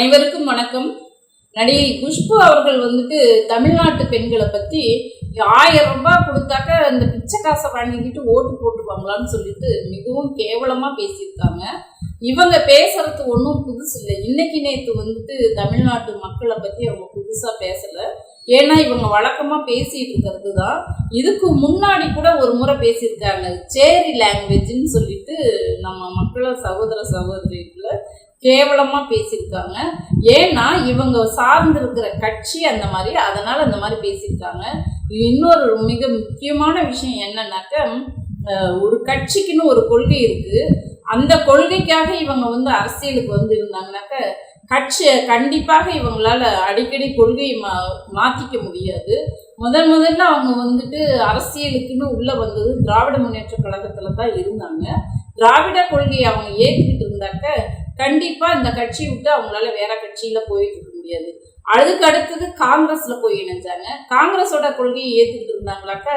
அனைவருக்கும் வணக்கம். நடிகை குஷ்பு அவர்கள் வந்துட்டு தமிழ்நாட்டு பெண்களை பற்றி ஆயிரம் ரூபாய் கொடுத்தாக்க அந்த பிச்சை காசை வாங்கிக்கிட்டு ஓட்டு போட்டுப்பாங்களான்னு சொல்லிட்டு மிகவும் கேவலமாக பேசியிருக்காங்க. இவங்க பேசுறது ஒன்றும் புதுசு இல்லை இன்னைக்கு நேற்று வந்துட்டு தமிழ்நாட்டு மக்களை பற்றி அவங்க புதுசாக பேசலை. ஏன்னா இவங்க வழக்கமாக பேசிட்டு இருக்கிறது தான் இதுக்கு முன்னாடி கூட ஒரு முறை பேசியிருக்காங்க. சேரி லாங்குவேஜ்னு சொல்லிட்டு நம்ம மக்களை சகோதர சகோதரிகளை கேவலமாக பேசியிருக்காங்க. ஏன்னா இவங்க சார்ந்திருக்கிற கட்சி அந்த மாதிரி அதனால் அந்த மாதிரி பேசியிருக்காங்க. இன்னொரு மிக முக்கியமான விஷயம் என்னன்னாக்க ஒரு கட்சிக்குன்னு ஒரு கொள்கை இருக்குது அந்த கொள்கைக்காக இவங்க வந்து அரசியலுக்கு வந்து இருந்தாங்கனாக்க கட்சி கண்டிப்பாக இவங்களால அடிக்கடி கொள்கையை மா மாற்றிக்க முடியாது. முதன் முதல்ல அவங்க வந்துட்டு அரசியலுக்குன்னு உள்ளே வந்தது திராவிட முன்னேற்ற கழகத்தில் தான் இருந்தாங்க. திராவிட கொள்கையை அவங்க ஏற்றுக்கிட்டு இருந்தாக்க கண்டிப்பாக இந்த கட்சி விட்டு அவங்களால வேற கட்சியில் போயிட்டு இருக்க முடியாது. அதுக்கு அடுத்தது காங்கிரஸ்ல போய் இணைஞ்சாங்க. காங்கிரஸோட கொள்கையை ஏற்றுக்கிட்டு இருந்தாங்களாக்க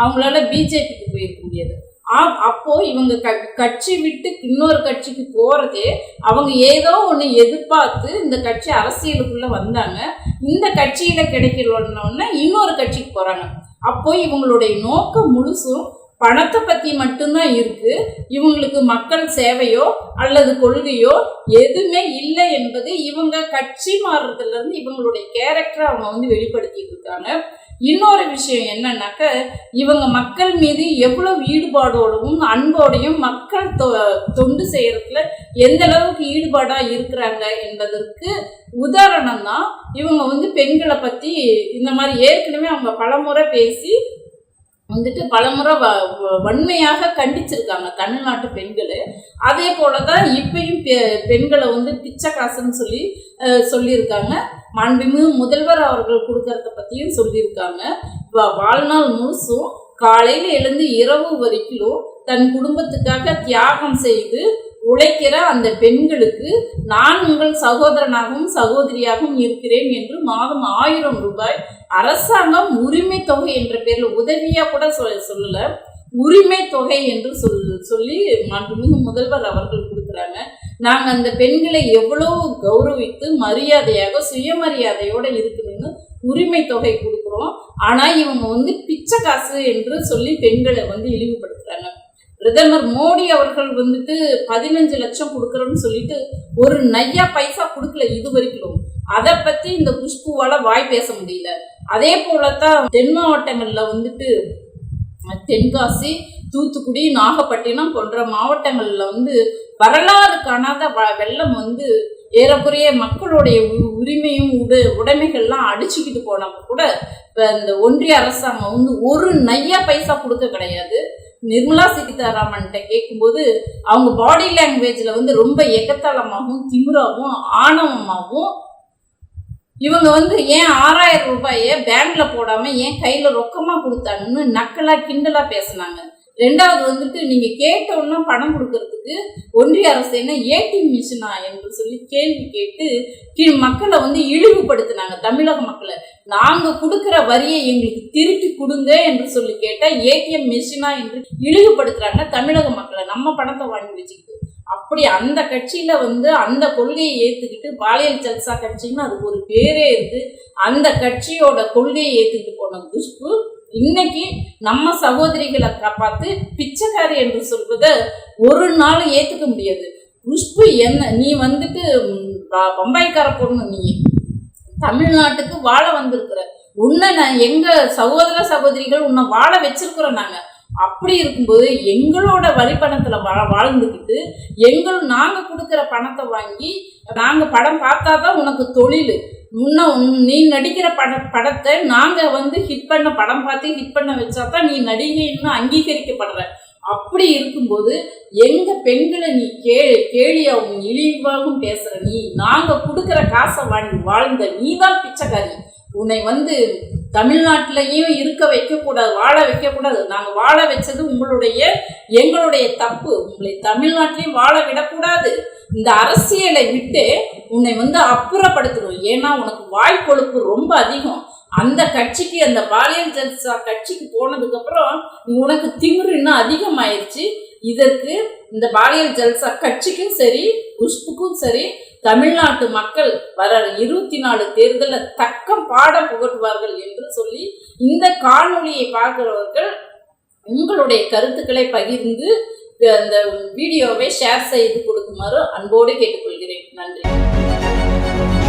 அவங்களால பிஜேபிக்கு போயிருக்க முடியாது. அப்போ இவங்க க கட்சி விட்டு இன்னொரு கட்சிக்கு போறதே அவங்க ஏதோ ஒன்று எதிர்பார்த்து இந்த கட்சி அரசியலுக்குள்ள வந்தாங்க. இந்த கட்சியில கிடைக்கிறோன்னா இன்னொரு கட்சிக்கு போறாங்க. அப்போ இவங்களுடைய நோக்கம் முழுசும் பணத்தை பத்தி மட்டும்தான் இருக்கு. இவங்களுக்கு மக்கள் சேவையோ அல்லது கொள்கையோ எதுவுமே இல்லை என்பது இவங்க கட்சி மாறுறதுல இருந்து இவங்களுடைய கேரக்டரை அவங்க வந்து வெளிப்படுத்திட்டு இருக்காங்க. இன்னொரு விஷயம் என்னன்னாக்க இவங்க மக்கள் மீது எவ்வளவு ஈடுபாடோடவும் அன்போடையும் மக்கள் தொ- தொண்டு செய்யறதுல எந்த அளவுக்கு ஈடுபாடா இருக்கிறாங்க என்பதற்கு உதாரணம் தான் இவங்க வந்து பெண்களை பத்தி இந்த மாதிரி ஏற்கனவே அவங்க பலமுறை பேசி வந்துட்டு பலமுறை வ வ- வன்மையாக கண்டிச்சிருக்காங்க தமிழ்நாட்டு பெண்கள். அதே போல தான் இப்பயும் பெ- பெண்களை வந்து பிச்சை காசுன்னு சொல்லி சொல்லியிருக்காங்க. மாண்புமிகு முதல்வர் அவர்கள் கொடுக்கறத பற்றியும் சொல்லியிருக்காங்க. வாழ்நாள் முழுசும் காலையில் எழுந்து இரவு வரைக்கும் தன் குடும்பத்துக்காக தியாகம் செய்து உழைக்கிற அந்த பெண்களுக்கு நான் உங்கள் சகோதரனாகவும் சகோதரியாகவும் இருக்கிறேன் என்று மாதம் ஆயிரம் ரூபாய் அரசாங்கம் உரிமை தொகை என்ற பேரில் உதவியாக கூட சொல்ல சொல்லலை. உரிமை தொகை என்று சொல் சொல்லி மாண்புமிகு முதல்வர் அவர்கள் கொடுக்குறாங்க. நாங்கள் அந்த பெண்களை எவ்வளோ கௌரவித்து மரியாதையாக சுயமரியாதையோடு இருக்கணும்னு உரிமை தொகை கொடுக்குறோம். ஆனால் இவங்க வந்து பிச்சை காசு என்று சொல்லி பெண்களை வந்து இழிவுபடுத்துகிறாங்க பிரதமர் மோடி அவர்கள் வந்துட்டு பதினஞ்சு லட்சம் கொடுக்குறோன்னு சொல்லிட்டு ஒரு நையா பைசா கொடுக்கல இது வரைக்கும் அதை பத்தி இந்த குஷ்புவால வாய் பேச முடியல. அதே போலத்தான் தென் மாவட்டங்கள்ல வந்துட்டு தென்காசி தூத்துக்குடி நாகப்பட்டினம் போன்ற மாவட்டங்கள்ல வந்து வரலாறு காணாத வ- வெள்ளம் வந்து ஏறக்குறைய மக்களுடைய உ- உரிமையும் உட உடைமைகள்லாம் அடிச்சுக்கிட்டு போனப்ப கூட இப்போ இந்த ஒன்றிய அரசாங்கம் வந்து ஒரு நையா பைசா கொடுக்க கிடையாது. நிர்மலா சீதாராமன்கிட்ட கேட்கும்போது அவங்க பாடி லாங்குவேஜில் வந்து ரொம்ப எக்கத்தாளமாகவும் திமுறாகவும் ஆணவமாகவும் இவங்க வந்து ஏன் ஆறாயிரம் ரூபாயை பேங்க்ல போடாம ஏன் கையில ரொக்கமா கொடுத்தாங்கன்னு நக்கலா கிண்டலா பேசுனாங்க. ரெண்டாவது வந்துட்டு நீங்க கேட்டோன்னா பணம் கொடுக்கறதுக்கு ஒன்றிய அரசு என்ன ஏடிஎம் மிஷினா என்று சொல்லி கேள்வி கேட்டு கீழ் மக்களை வந்து இழிவுபடுத்தினாங்க தமிழக மக்களை. நாங்க கொடுக்கிற வரியை எங்களுக்கு திருப்பி கொடுங்க என்று சொல்லி கேட்டா ஏடிஎம் மிஷினா என்று இழிவுபடுத்துறாங்க தமிழக மக்களை. நம்ம பணத்தை வாங்கி வச்சுக்கிட்டு. அப்படி அந்த கட்சியில வந்து அந்த கொள்கையை ஏத்துக்கிட்டு பாலியல் ஜல்சா கட்சின்னு அது ஒரு பேரே இருக்கு. அந்த கட்சியோட கொள்கையை ஏத்துக்கிட்டு போன குஷ்பு இன்னைக்கு நம்ம சகோதரிகளை காப்பாத்து பிச்சைக்காரி என்று சொல்வதை ஒரு நாள் ஏத்துக்க முடியாது. குஷ்பு என்ன நீ வந்துட்டு ம், பம்பாய்க்கார பொண்ணு நீ. தமிழ்நாட்டுக்கு வாழ வந்திருக்கிற. உன்னை நான் எங்க சகோதர சகோதரிகள் உன்னை வாழ வச்சிருக்கிறோம் நாங்க. அப்படி இருக்கும்போது எங்களோட வரிப்பணத்துல வா வாழ்ந்துக்கிட்டு எங்கள் நாங்க கொடுக்குற பணத்தை வாங்கி நாங்க படம் பார்த்தா தான் உனக்கு தொழில். முன்ன நீ நடிக்கிற பட படத்தை நாங்க வந்து ஹிட் பண்ண படம் பார்த்து ஹிட் பண்ண வச்சா தான் நீ நடிகைன்னு அங்கீகரிக்கப்படுற. அப்படி இருக்கும்போது எங்க பெண்களை நீ கே கேலியாகவும் இழிவாகவும் பேசுற நீ. நாங்க கொடுக்குற காசை வாங்கி வாழ்ந்த நீ தான் பிச்சைக்காரி. உன்னை வந்து தமிழ்நாட்டிலையும் இருக்க வைக்கக்கூடாது வாழ வைக்கக்கூடாது. நாங்கள் வாழ வச்சது உங்களுடைய எங்களுடைய தப்பு. உங்களை தமிழ்நாட்டிலையும் வாழ விடக்கூடாது. இந்த அரசியலை விட்டு உன்னை வந்து அப்புறப்படுத்தணும். ஏன்னா உனக்கு வாய் கொழுப்பு ரொம்ப அதிகம். அந்த கட்சிக்கு அந்த பாலியல் ஜல்சா கட்சிக்கு போனதுக்கப்புறம் உனக்கு திமிர் இன்னும் அதிகமாயிருச்சு. இதற்கு இந்த பாலியல் ஜல்சா கட்சிக்கும் சரி குஷ்புக்கும் சரி தமிழ்நாட்டு மக்கள் வர இருபத்தி நாலு தேர்தலில் தக்க பாடம் புகட்டுவார்கள் என்று சொல்லி இந்த காணொலியை பார்க்கிறவர்கள் உங்களுடைய கருத்துக்களை பகிர்ந்து அந்த வீடியோவை ஷேர் செய்து கொடுக்குமாறு அன்போடு கேட்டுக்கொள்கிறேன். நன்றி.